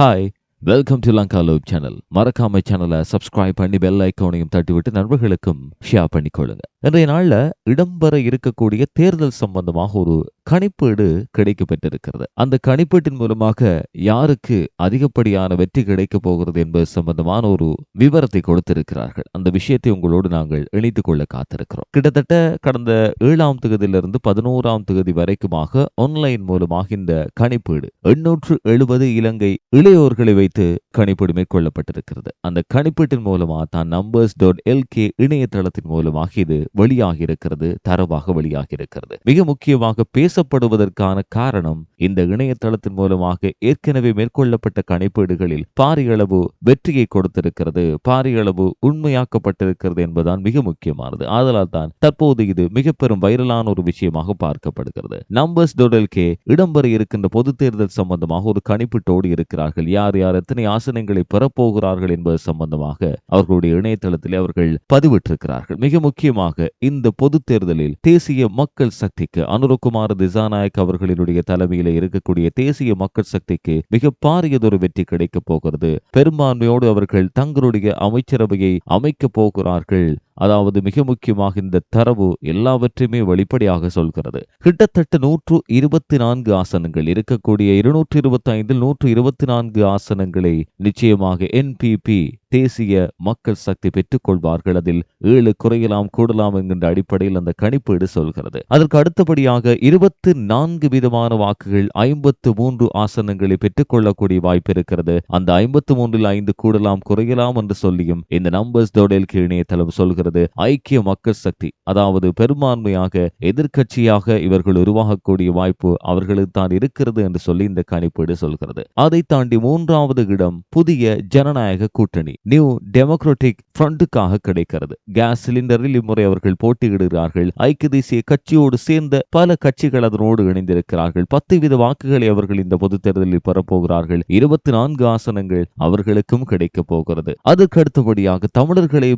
Hi welcome to Lanka லோப் channel மறக்காம சேனலை சப்ஸ்கிரைப் பண்ணி பெல் ஐக்கோனையும் தட்டிவிட்டு நண்பர்களுக்கும் ஷேர் பண்ணிக்கொள்ளுங்க. இன்றைய நாள்ல இடம்பெற இருக்கக்கூடிய தேர்தல் சம்பந்தமாக ஒரு கணிப்பீடு கிடைக்கப்பெற்றிருக்கிறது. அந்த கணிப்பீட்டின் மூலமாக யாருக்கு அதிகப்படியான வெற்றி கிடைக்கப் போகிறது என்பது சம்பந்தமான ஒரு விவரத்தை கொடுத்திருக்கிறார்கள். அந்த விஷயத்தை உங்களோடு நாங்கள் இணைத்துக் கொள்ள காத்திருக்கிறோம். கிட்டத்தட்ட கடந்த ஏழாம் தொகுதியிலிருந்து பதினோராம் தொகுதி வரைக்குமாக ஆன்லைன் மூலமாக இந்த கணிப்பீடு எண்ணூற்று எழுபது இலங்கை இளையோர்களை வைத்து கணிப்பீடு மேற்கொள்ளப்பட்டிருக்கிறது. அந்த கணிப்பீட்டின் மூலமாக தான் நம்பர்ஸ் டாட் எல்கே இணையதளத்தின் மூலமாக இது வெளியாகி இருக்கிறது தரவாக வெளியாகி இருக்கிறது மிக முக்கியமாக பேச பேசப்படுவதற்கான காரணம் இந்த இணையதளத்தின் மூலமாக ஏற்கனவே மேற்கொள்ளப்பட்ட கணிப்பீடுகளில் பாரிய அளவு வெற்றியை கொடுத்திருக்கிறது பாரிய அளவு உண்மையாக்கப்பட்டிருக்கிறது என்பதுதான் மிக முக்கியமானது. ஆதலால் தான் தற்போது இது மிக பெரும் வைரலான ஒரு விஷயமாக பார்க்கப்படுகிறது. நம்பர்ஸ் டொடல்கே இடம்பெற இருக்கின்ற பொது தேர்தல் சம்பந்தமாக ஒரு கணிப்பிட்டோடு இருக்கிறார்கள். யார் யார் எத்தனை ஆசனங்களை பெறப்போகிறார்கள் என்பது சம்பந்தமாக அவர்களுடைய இணையதளத்தில் அவர்கள் பதிவிட்டிருக்கிறார்கள். மிக முக்கியமாக இந்த பொது தேர்தலில் தேசிய மக்கள் சக்திக்கு அனுரகுமார் திசாநாயக் அவர்களினுடைய தலைமையில இருக்கக்கூடிய தேசிய மக்கள் சக்திக்கு மிக பாரியதொரு வெற்றி கிடைக்கப் போகிறது. பெரும்பான்மையோடு அவர்கள் தங்களுடைய அமைச்சரவையை அமைக்கப் போகிறார்கள். அதாவது மிக முக்கியமாக இந்த தரவு எல்லாவற்றையுமே வெளிப்படையாக சொல்கிறது. கிட்டத்தட்ட நூற்று இருபத்தி நான்கு ஆசனங்கள் இருக்கக்கூடிய இருநூற்று இருபத்தி ஐந்தில் நூற்று இருபத்தி நான்கு ஆசனங்களை நிச்சயமாக என்பிபி தேசிய மக்கள் சக்தி பெற்றுக் கொள்வார்கள். அதில் ஏழு குறையலாம் கூடலாம் என்கின்ற அடிப்படையில் அந்த கணிப்பீடு சொல்கிறது. அதற்கு அடுத்தபடியாக இருபத்தி நான்கு விதமான வாக்குகள் ஐம்பத்து மூன்று ஆசனங்களை பெற்றுக் கொள்ளக்கூடிய வாய்ப்பு இருக்கிறது. அந்த ஐம்பத்து மூன்றில் ஐந்து கூடலாம் குறையலாம் என்று சொல்லியும் இந்த நம்பர்ஸ் டோடல் இணையதளம் சொல்கிறது. ஐக்கிய மக்கள் சக்தி அதாவது பெரும்பான்மையாக எதிர்க்கட்சியாக இவர்கள் உருவாகக்கூடிய வாய்ப்பு அவர்களுக்கு தான் இருக்கிறது என்று சொல்லி இந்த கணிப்பீடு சொல்கிறது. அதை தாண்டி மூன்றாவது இடம் புதிய ஜனநாயக கூட்டணி நியூ டெமோக்ராட்டிக் ஃப்ரண்ட்டுக்காக கிடைக்கிறது. கேஸ் சிலிண்டரில் இம்முறை அவர்கள் போட்டியிடுகிறார்கள். ஐக்கிய தேசிய கட்சியோடு சேர்ந்த பல கட்சிகள் அதனோடு இணைந்திருக்கிறார்கள். பத்து வீத வாக்குகளை அவர்கள் இந்த பொது தேர்தலில் பெறப்போகிறார்கள். இருபத்தி நான்கு ஆசனங்கள் அவர்களுக்கும் கிடைக்கப் போகிறது. அதற்கு அடுத்தபடியாக தமிழர்களை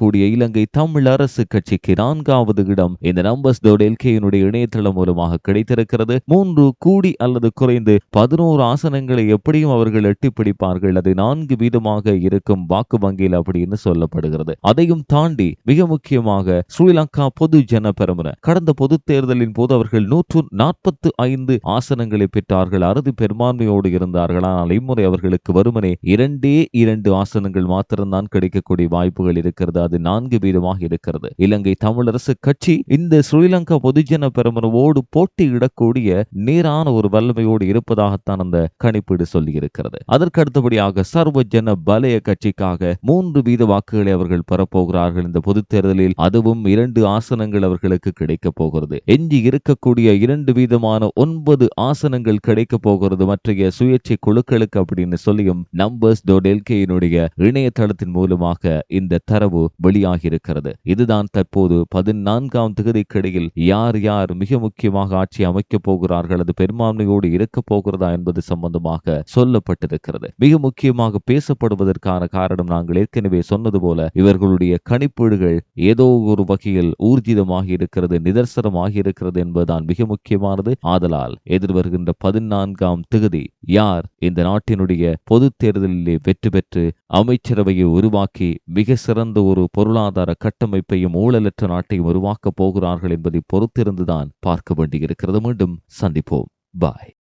கூடிய இலங்கை தமிழ் அரசு கட்சிக்கு நான்காவது இடம். இந்த நம்பர்ஸ் எல்கேயினுடைய இணையதளம் மூலமாக கிடைத்திருக்கிறது. மூன்று கூடி அல்லது குறைந்து பதினோரு ஆசனங்களை எப்படியும் அவர்கள் எட்டி பிடிப்பார்கள். அது நான்கு வீதமாக இருக்கும் வாக்கு வங்கியில் அப்படின்னு சொல்லப்படுகிறது. அதையும் தாண்டி மிக முக்கியமாக ஸ்ரீலங்கா பொது ஜன பெருமன கடந்த பொது தேர்தலின் போது அவர்கள் நூற்று நாற்பத்து ஐந்து ஆசனங்களை பெற்றார்கள். அறுதி பெரும்பான்மையோடு இருந்தார்கள். ஆனால் இம்முறை அவர்களுக்கு வருமனே இரண்டே இரண்டு ஆசனங்கள் மாத்திரம்தான் கிடைக்கக்கூடிய வாய்ப்புகள் இருக்கிறது. அது நான்கு வீதமாக இருக்கிறது. இலங்கை தமிழரசு கட்சி இந்த ஸ்ரீலங்கா பொதுஜன பெருமனவோடு போட்டியிடக்கூடிய நேரான ஒரு வல்லமையோடு இருப்பதாகத்தான் அந்த கணிப்பீடு சொல்லியிருக்கிறது. அதற்கு அடுத்தபடியாக சர்வஜன பலய கட்சிக்காக மூன்று வீத வாக்குகளை அவர்கள் பெறப்போகிறார்கள். இந்த பொது தேர்தலில் அதுவும் இரண்டு ஆசனங்கள் அவர்களுக்கு கிடைக்க போகிறது. எஞ்சி இருக்கக்கூடிய இரண்டு வீதமான ஒன்பது ஆசனங்கள் கிடைக்க போகிறது. மற்றைய சுயேட்சை குழுக்களுக்கு அப்படின்னு சொல்லியும் நம்பர்ஸ் டோடெல்கேயினுடைய இணையதளத்தின் மூலமாக இந்த தரவு வெளியாகியிருக்கிறது. இதுதான் தற்போது பதினான்காம் தேதிக்கிடையில் யார் யார் மிக முக்கியமாக ஆட்சி அமைக்கப் போகிறார்கள் அது பெரும்பான்மையோடு இருக்கப் போகிறதா என்பது சம்பந்தமாக சொல்லப்பட்டிருக்கிறது. மிக முக்கியமாக பேசப்படுவதற்கான காரணம் நாங்கள் ஏற்கனவே சொன்னது போல இவர்களுடைய கணிப்பீடுகள் ஏதோ ஒரு வகையில் ஊர்ஜிதமாக இருக்கிறது நிதர்சனமாக இருக்கிறது என்பதுதான் மிக முக்கியமானது. ஆதலால் எதிர்வருகின்ற பதினான்காம் தேதி யார் இந்த நாட்டினுடைய பொது தேர்தலிலே வெற்றி பெற்று அமைச்சரவையை உருவாக்கி மிக சிறந்த ஒரு ஒரு பொருளாதார கட்டமைப்பையும் ஊழலற்ற நாட்டையும் உருவாக்கப் போகிறார்கள் என்பதை பொறுத்திருந்துதான் பார்க்க வேண்டியிருக்கிறது. மீண்டும் சந்திப்போம். பாய்.